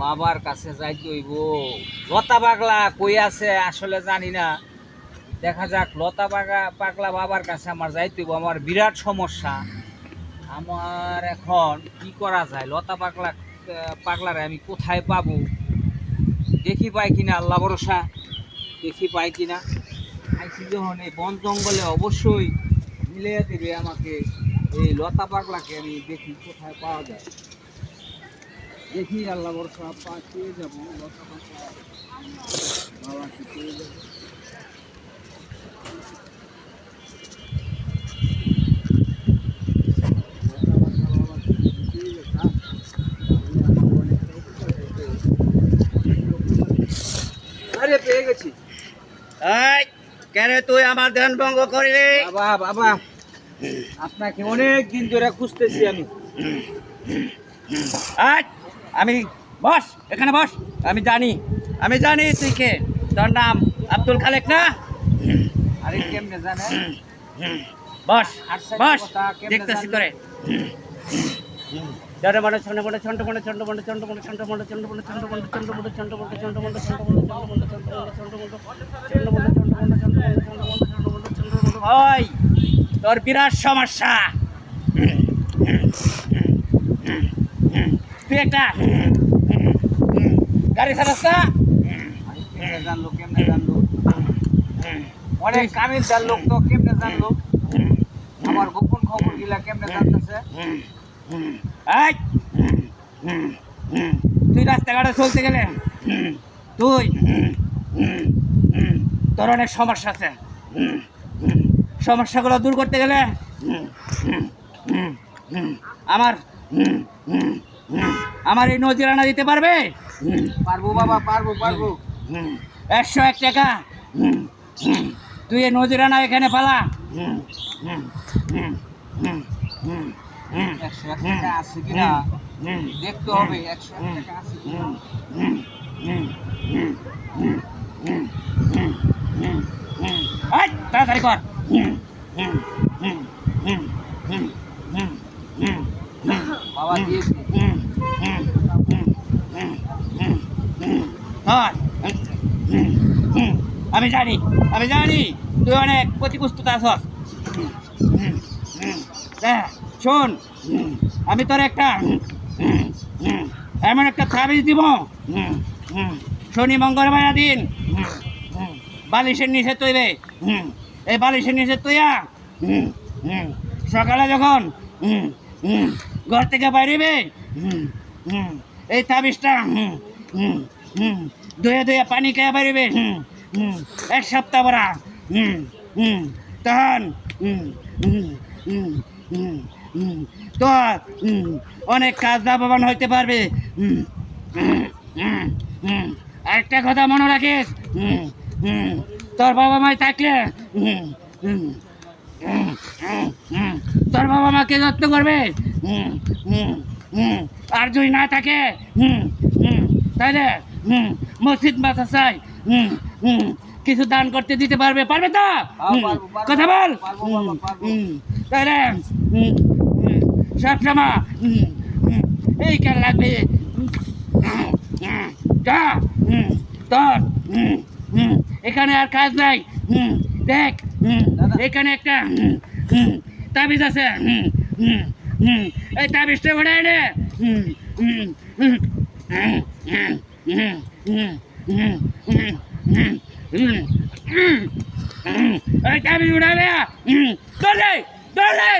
বাবার কাছে যাইতে হইব। লতা পাগলা কই আছে আসলে জানি না। দেখা যাক, লতা পাগা পাগলা বাবার কাছে আমার যাইতে হইব। আমার বিরাট সমস্যা। আমার এখন কি করা যায়? লতা পাগলা, পাগলারে আমি কোথায় পাবো? দেখি পাই কিনা, আল্লাহ ভরসা। দেখি পাই কিনা। আইসি যখন? এই বন জঙ্গলে অবশ্যই মিলে দেবে আমাকে। এই লতা পাগলাকে আমি দেখি কোথায় পাওয়া যায়। দেখি আল্লাহ বর্ষা পা পেয়ে যাব বাবা যাব? কেন তুই আমার ধ্যান ভঙ্গ বাবা বাবা আপনাকে অনেক দিন ধরে খুঁজতেছি আমি। আজ আমি বস এখানে বস আমি জানি আমি জানি তুই কে তোর নাম আব্দুল খালেক না আরে কেমনে জানেন বস আর সাইডের বস কথা কেমনে দেখতেছি জানলি? করে চন্ড মন্ড চন্ড মন্ড চন্ড মন্ড চন্ড মন্ড চন্ড মন্ড চন্ড মন্ড চন্ড মন্ড চন্ড মন্ড চন্ড মন্ড চন্ড মন্ড চন্ড মন্ড চন্ড মন্ড চন্ড মন্ড চন্ড মন্ড চন্ড মন্ড চন্ড মন্ড চন্ড মন্ড চন্ড মন্ড চন্ড মন্ড ওই তোর বিরাট সমস্যা তুই একটা। গাড়ি চালাস না? কেমনে জানলো অনেক কামের জান লোক তো কেমনে জানলো? আমার গোপন খবর গিলা কেমনে জানতেছে? তুই রাস্তাঘাটে চলতে গেলে তুই তোর অনেক সমস্যা আছে। সমস্যাগুলো দূর করতে গেলে আমার আমার এই নজিরানা দিতে পারবে পারব বাবা পারব পারব একশো এক টাকা তুই এই নজিরানা এখানে পালা একশো এক টাকা আছে কিনা দেখতে হবে একশো এক টাকা আছে কিনা তাড়াতাড়ি কর বাবা দিয়েছি ধর। আমি জানি আমি জানি, তুই অনেক প্রতিপুস্ততা আছস। শোন, আমি তোর একটা এমন একটা তাবিজ দিব। শনি মঙ্গলবার দিন বালিশের নিচে তৈরে এই বালিশের নিচে তৈয়া সকালে যখন ঘর থেকে বাইরেবে এই তাবিজটা হুম। ধুয়ে ধুয়ে পানি খেয়ে বেরোবে। হুম হুম। এক সপ্তাহ পরা হুম হুম। তখন, হুম হুম হুম তো অনেক কাজ লাভবান হইতে পারবে। হুম হুম কথা মনে রাখিস। হুম তোর বাবা মায় থাকলে, হুম হুম তোর বাবা মাকে যত্ন করবে। হুম হুম আর যদি না থাকে, হুম হুম। তাহলে মসজিদ মাথাসাই কিছু দান করতে দিতে পারবে পারবে তো। কথা বল তাহলে সব সময় এই কেন লাগবে যা তোর এখানে আর কাজ নাই দেখ। এখানে একটা তাবিজ আছে এই তাবিজটা ওটা এনে சாமி விடாதே தொல்லை தொல்லை